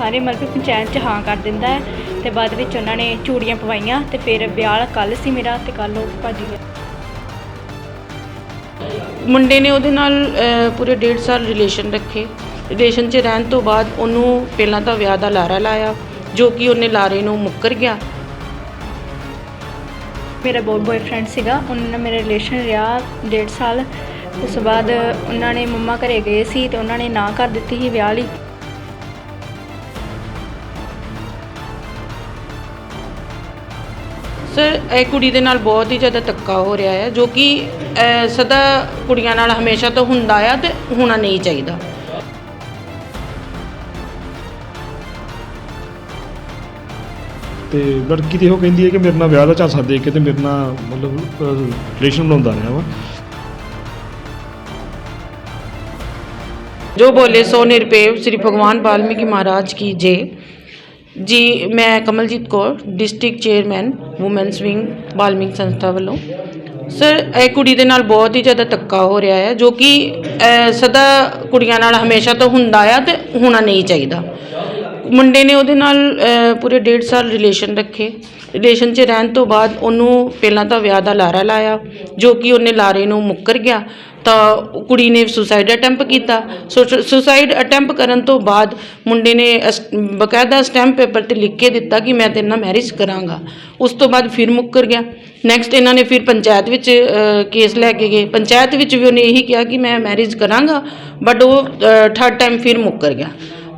ਸਾਰੇ ਮਤਲਬ ਕਿ ਪੰਚਾਇਤ 'ਚ ਹਾਂ ਕਰ ਦਿੰਦਾ ਹੈ ਤੇ ਬਾਅਦ ਵਿੱਚ ਉਹਨਾਂ ਨੇ ਚੂੜੀਆਂ ਪਵਾਈਆਂ ਤੇ ਫਿਰ ਵਿਆਹ ਕੱਲ ਸੀ ਮੇਰਾ ਤੇ ਕੱਲ ਉਹ ਭੱਜ ਗਿਆ। ਮੁੰਡੇ ਨੇ ਉਹਦੇ ਨਾਲ ਅਹ, ਪੂਰੇ ਡੇਢ ਸਾਲ ਰਿਲੇਸ਼ਨ ਰੱਖੇ। ਰਿਲੇਸ਼ਨ 'ਚ ਰਹਿਣ ਤੋਂ ਬਾਅਦ ਉਹਨੂੰ ਪਹਿਲਾਂ ਤਾਂ ਵਿਆਹ ਦਾ ਲਾਰਾ ਲਾਇਆ ਜੋ ਕਿ ਉਹਨੇ ਲਾਰੇ ਨੂੰ ਮੁੱਕਰ ਗਿਆ। ਮੇਰਾ ਬਹੁਤ ਬॉयਫ੍ਰੈਂਡ ਸੀਗਾ ਉਹਨਾਂ ਨਾਲ ਮੇਰਾ ਰਿਲੇਸ਼ਨ ਰਿਹਾ ਡੇਢ ਸਾਲ। ਉਸ ਤੋਂ ਬਾਅਦ ਉਹਨਾਂ ਨੇ ਮੰਮਾ ਘਰੇ ਗਏ ਸੀ ਤੇ ਉਹਨਾਂ ਨੇ ਨਾ ਕਰ ਦਿੱਤੀ ਸੀ ਵਿਆਹ ਲਈ। ਸਰ ਇਹ ਕੁੜੀ ਦੇ ਨਾਲ ਬਹੁਤ ਹੀ ਜ਼ਿਆਦਾ ਧੱਕਾ ਹੋ ਰਿਹਾ ਹੈ ਜੋ ਕਿ ਅਹ, ਸਦਾ ਕੁੜੀਆਂ ਨਾਲ ਹਮੇਸ਼ਾ ਤੋਂ ਹੁੰਦਾ ਆ ਤੇ ਹੋਣਾ ਨਹੀਂ ਚਾਹੀਦਾ। ਤੇ ਲੜਕੀ ਤੇ ਉਹ ਕਹਿੰਦੀ ਹੈ ਕਿ ਮੇਰੇ ਨਾਲ ਵਿਆਹ ਦਾ ਝਾਂਸਾ ਦੇ ਕੇ ਤੇ ਮੇਰੇ ਨਾਲ ਮਤਲਬ ਰਿਲੇਸ਼ਨ ਬਣਾਉਂਦਾ ਰਿਹਾ ਵਾ। ਜੋ ਬੋਲੇ ਸੋ ਨਿਰਪੇਵ ਸ੍ਰੀ ਭਗਵਾਨ ਵਾਲਮੀਕੀ ਮਹਾਰਾਜ ਕੀ ਜੈ। ਜੀ, ਮੈਂ Kamaljit Kaur district chairman women's wing Valmik ਸੰਸਥਾ ਵੱਲੋਂ। ਸਰ ਇਹ ਕੁੜੀ ਦੇ ਨਾਲ ਬਹੁਤ ਹੀ ਜ਼ਿਆਦਾ ਧੱਕਾ ਹੋ ਰਿਹਾ ਹੈ, ਜੋ ਕਿ ਸਦਾ ਕੁੜੀਆਂ ਨਾਲ ਹਮੇਸ਼ਾ ਤੋਂ ਹੁੰਦਾ ਆ ਤੇ ਹੋਣਾ ਨਹੀਂ ਚਾਹੀਦਾ। ਮੁੰਡੇ ਨੇ ਉਹਦੇ ਨਾਲ ਪੂਰੇ ਡੇਢ ਸਾਲ ਰਿਲੇਸ਼ਨ ਰੱਖੇ। ਰਿਲੇਸ਼ਨ 'ਚ ਰਹਿਣ ਤੋਂ ਬਾਅਦ ਉਹਨੂੰ ਪਹਿਲਾਂ ਤਾਂ ਵਿਆਹ ਦਾ ਲਾਰਾ ਲਾਇਆ, ਜੋ ਕਿ ਉਹਨੇ ਲਾਰੇ ਨੂੰ ਮੁੱਕਰ ਗਿਆ। ਤਾਂ ਕੁੜੀ ਨੇ ਸੁਸਾਈਡ ਅਟੈਂਪ ਕੀਤਾ। ਸੁਸਾਈਡ ਅਟੈਂਪ ਕਰਨ ਤੋਂ ਬਾਅਦ ਮੁੰਡੇ ਨੇ ਅਸ- ਬਕਾਇਦਾ ਸਟੈਂਪ ਪੇਪਰ ਤੇ ਲਿਖ ਕੇ ਦਿੱਤਾ ਕਿ ਮੈਂ ਤੇਰੇ ਨਾਲ ਮੈਰਿਜ ਕਰਾਂਗਾ। ਉਸ ਤੋਂ ਬਾਅਦ ਫਿਰ ਮੁੱਕਰ ਗਿਆ। ਨੈਕਸਟ ਇਹਨਾਂ ਨੇ ਫਿਰ ਪੰਚਾਇਤ ਵਿੱਚ ਕੇਸ ਲੈ ਕੇ ਗਏ। ਪੰਚਾਇਤ ਵਿੱਚ ਵੀ ਉਹਨੇ ਇਹੀ ਕਿਹਾ ਕਿ ਮੈਂ ਮੈਰਿਜ ਕਰਾਂਗਾ ਬਟ ਉਹ ਥਰਡ ਟਾਈਮ ਫਿਰ ਮੁੱਕਰ ਗਿਆ।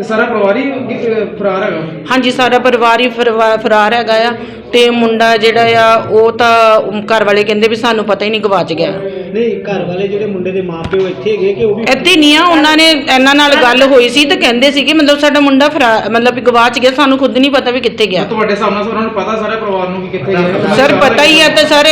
ਤੇ ਸਾਰਾ ਪਰਿਵਾਰ ਹੀ ਕਿ- ਫਰਾਰ ਹੈਗਾ? ਹਾਂਜੀ ਸਾਰਾ ਪਰਿਵਾਰ ਹੀ ਫਰਵਾ- ਫਰਾਰ ਹੈਗਾ ਆ ਤੇ ਮੁੰਡਾ ਜਿਹੜਾ ਆ ਉਹ ਤਾਂ ਉਹ ਘਰ ਵਾਲੇ ਕਹਿੰਦੇ ਵੀ ਸਾਨੂੰ ਪਤਾ ਹੀ ਨਹੀਂ ਗਵਾਚ ਗਿਆ। ਨਹੀਂ ਘਰ ਵਾਲੇ ਜਿਹੜੇ ਮੁੰਡੇ ਦੇ ਮਾਪਿਓ ਇੱਥੇ ਹੈਗੇ ਕਿ ਉਹ ਵੀ ਇੱਥੇ ਨਹੀਂ ਆ ਉਹਨਾਂ ਨੇ ਇਹਨਾਂ ਨਾਲ ਗੱਲ ਹੋਈ ਸੀ ਤੇ ਕਹਿੰਦੇ ਸੀ ਕਿ ਮਤਲਬ ਸਾਡਾ ਮੁੰਡਾ ਫਰਾ ਮਤਲਬ ਵੀ ਗਵਾਚ ਗਿਆ ਸਾਨੂੰ ਖੁਦ ਨਹੀਂ ਪਤਾ ਵੀ ਕਿੱਥੇ ਗਿਆ। ਤੁਹਾਡੇ ਸਾਹਮਣੇ ਉਹਨਾਂ ਨੂੰ ਪਤਾ ਸਾਰੇ ਪਰਿਵਾਰ ਨੂੰ ਕਿ ਕਿੱਥੇ ਗਏ ਸਰ ਪਤਾ ਹੀ ਹੈ ਤੇ ਸਰ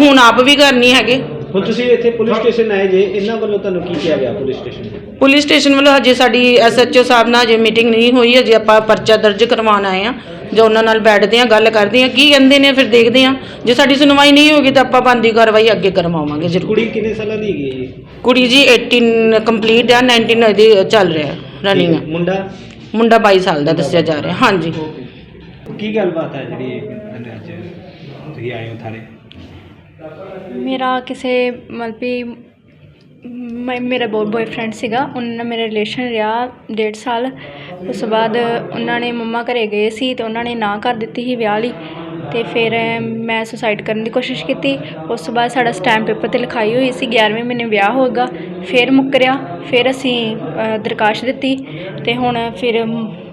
ਹੁਣ ਆਪ ਵੀ ਘਰ ਨਹੀਂ ਹੈਗੇ। ਹੁਣ ਤੁਸੀਂ ਇੱਥੇ ਪੁਲਿਸ ਸਟੇਸ਼ਨ ਆਏ ਜੇ ਇਹਨਾਂ ਵੱਲੋਂ ਤੁਹਾਨੂੰ ਕੀ ਕਿਹਾ ਗਿਆ ਪੁਲਿਸ ਸਟੇਸ਼ਨ ਪੁਲਿਸ ਸਟੇਸ਼ਨ ਵੱਲੋਂ ਹਜੇ ਸਾਡੀ ਐਸਐਚਓ ਸਾਹਿਬ ਨਾਲ ਹਜੇ ਮੀਟਿੰਗ ਨਹੀਂ ਹੋਈ ਹਜੇ ਆਪਾਂ ਪਰਚਾ ਦਰਜ ਕਰਵਾਉਣ ਆਏ ਆ ਜੋ ਉਹਨਾਂ ਨਾਲ ਬੈਠਦੇ ਆ ਗੱਲ ਕਰਦੇ ਆ ਕੀ ਕਹਿੰਦੇ ਨੇ ਫਿਰ ਦੇਖਦੇ ਆ ਜੇ ਸਾਡੀ ਸੁਣਵਾਈ ਨਹੀਂ ਹੋਗੀ ਤਾਂ ਆਪਾਂ ਬੰਦੀ ਕਾਰਵਾਈ ਅੱਗੇ ਕਰਵਾਵਾਂਗੇ ਜ਼ਰੂਰ। ਕੁੜੀ ਕਿੰਨੇ ਸਾਲਾਂ ਦੀ ਹੈਗੀ ਹੈ ਜੀ? ਕੁੜੀ ਜੀ 18 ਕੰਪਲੀਟ ਆ 19 ਇਹਦੀ ਚੱਲ ਰਿਹਾ ਰਨਿੰਗ ਆ। ਮੁੰਡਾ? ਮੁੰਡਾ 22 ਸਾਲ ਦਾ ਦੱਸਿਆ ਜਾ ਰਿਹਾ ਹਾਂਜੀ। ਕੀ ਗੱਲਬਾਤ ਹੈ ਜਿਹੜੀ ਅੱਜ ਤੁਸੀਂ ਆਏ ਹੋ ਥਾਣੇ? ਮੇਰਾ ਕਿਸੇ ਮਤਲਬ ਵੀ ਮੈਂ ਮੇਰਾ ਬਹੁਤ ਬॉयਫ੍ਰੈਂਡ ਸੀਗਾ ਉਹਨਾਂ ਨਾਲ ਮੇਰਾ ਰਿਲੇਸ਼ਨ ਰਿਹਾ ਡੇਢ ਸਾਲ। ਉਸ ਤੋਂ ਬਾਅਦ ਉਹਨਾਂ ਨੇ ਮੰਮਾ ਘਰ ਗਏ ਸੀ ਅਤੇ ਉਹਨਾਂ ਨੇ ਨਾ ਕਰ ਦਿੱਤੀ ਸੀ ਵਿਆਹ ਲਈ ਅਤੇ ਫਿਰ ਮੈਂ ਸੁਸਾਈਡ ਕਰਨ ਦੀ ਕੋਸ਼ਿਸ਼ ਕੀਤੀ। ਉਸ ਤੋਂ ਬਾਅਦ ਸਾਡਾ ਸਟੈਂਪ ਪੇਪਰ ਤੇ ਲਿਖਾਈ ਹੋਈ ਸੀ 11ਵੇਂ ਮਹੀਨੇ ਵਿਆਹ ਹੋਏਗਾ ਫਿਰ ਮੁੱਕਰਿਆ ਫਿਰ ਅਸੀਂ ਅ, ਦਰਖਾਸਤ ਦਿੱਤੀ ਅਤੇ ਹੁਣ ਫਿਰ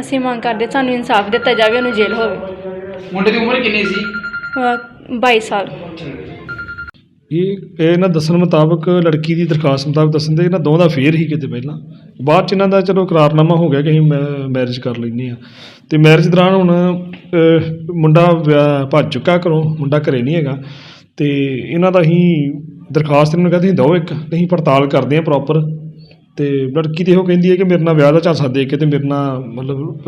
ਅਸੀਂ ਮੰਗ ਕਰਦੇ ਸਾਨੂੰ ਇਨਸਾਫ ਦਿੱਤਾ ਜਾਵੇ ਉਹਨੂੰ ਜੇਲ੍ਹ ਹੋਵੇ। ਮੁੰਡੇ ਦੀ ਉਮਰ ਕਿੰਨੀ ਸੀ? ਅਹ 22 ਸਾਲ। ਇਹ ਇਹ ਇਹਨਾਂ ਦੱਸਣ ਮੁਤਾਬਕ ਲੜਕੀ ਦੀ ਦਰਖਾਸਤ ਮੁਤਾਬਕ ਦੱਸਣ ਦੇ ਇਹਨਾਂ ਦੋਵਾਂ ਦਾ ਫੇਰ ਹੀ ਕਿਤੇ ਪਹਿਲਾਂ। ਬਾਅਦ ਚ ਇਹਨਾਂ ਦਾ ਚਲੋ ਇਕਰਾਰਨਾਮਾ ਹੋ ਗਿਆ ਕਿ ਅਸੀਂ ਮੈਰਿਜ ਕਰ ਲੈਂਦੇ ਆ ਤੇ ਮੈਰਿਜ ਦੌਰਾਨ ਹੁਣ ਅਹ, ਮੁੰਡਾ ਵਿਆਹ- ਭੱਜ ਚੁੱਕਾ ਘਰੋਂ ਮੁੰਡਾ ਘਰੇ ਨਹੀਂ ਹੈਗਾ। ਤੇ ਇਹਨਾਂ ਦਾ ਅਸੀਂ ਦਰਖਾਸਤ ਇਹਨਾਂ ਨੂੰ ਕਹਿੰਦੇ ਦਿਓ ਇੱਕ ਅਸੀਂ ਪੜਤਾਲ ਕਰਦੇ ਆ ਪ੍ਰੋਪਰ ਤੇ ਲੜਕੀ ਤੇ ਉਹ ਕਹਿੰਦੀ ਹੈ ਕਿ ਮੇਰੇ ਨਾਲ ਵਿਆਹ ਦਾ ਝਾਂਸਾ ਦੇ ਕੇ ਤੇ ਮੇਰੇ ਨਾਲ ਮਤਲਬ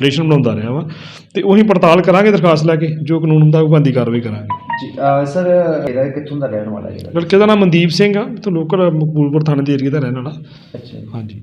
ਰਿਲੇਸ਼ਨ ਬਣਾਉਂਦਾ ਰਿਹਾ ਵਾ। ਤੇ ਉਹੀ ਪੜਤਾਲ ਕਰਾਂਗੇ ਦਰਖਾਸਤ ਲੈ ਕੇ ਜੋ ਕਾਨੂੰਨ ਮੁਤਾਬਕ ਬੰਦੀ ਕਾਰਵਾਈ ਕਰਾਂਗੇ। ਜੀ ਅਹ ਸਰ ਇਹਦਾ ਕਿੱਥੋਂ ਦਾ ਰਹਿਣ ਵਾਲਾ ਜਿਹੜਾ? ਲੜਕੇ ਦਾ ਨਾਮ ਮਨਦੀਪ ਸਿੰਘ ਆ ਤੇ ਲੋਕਲ ਮਕਬੂਲਪੁਰ ਥਾਣੇ ਦੇ ਏਰੀਆ ਦਾ ਰਹਿਣ ਵਾਲਾ। ਅੱਛਾ ਜੀ। ਹਾਂਜੀ।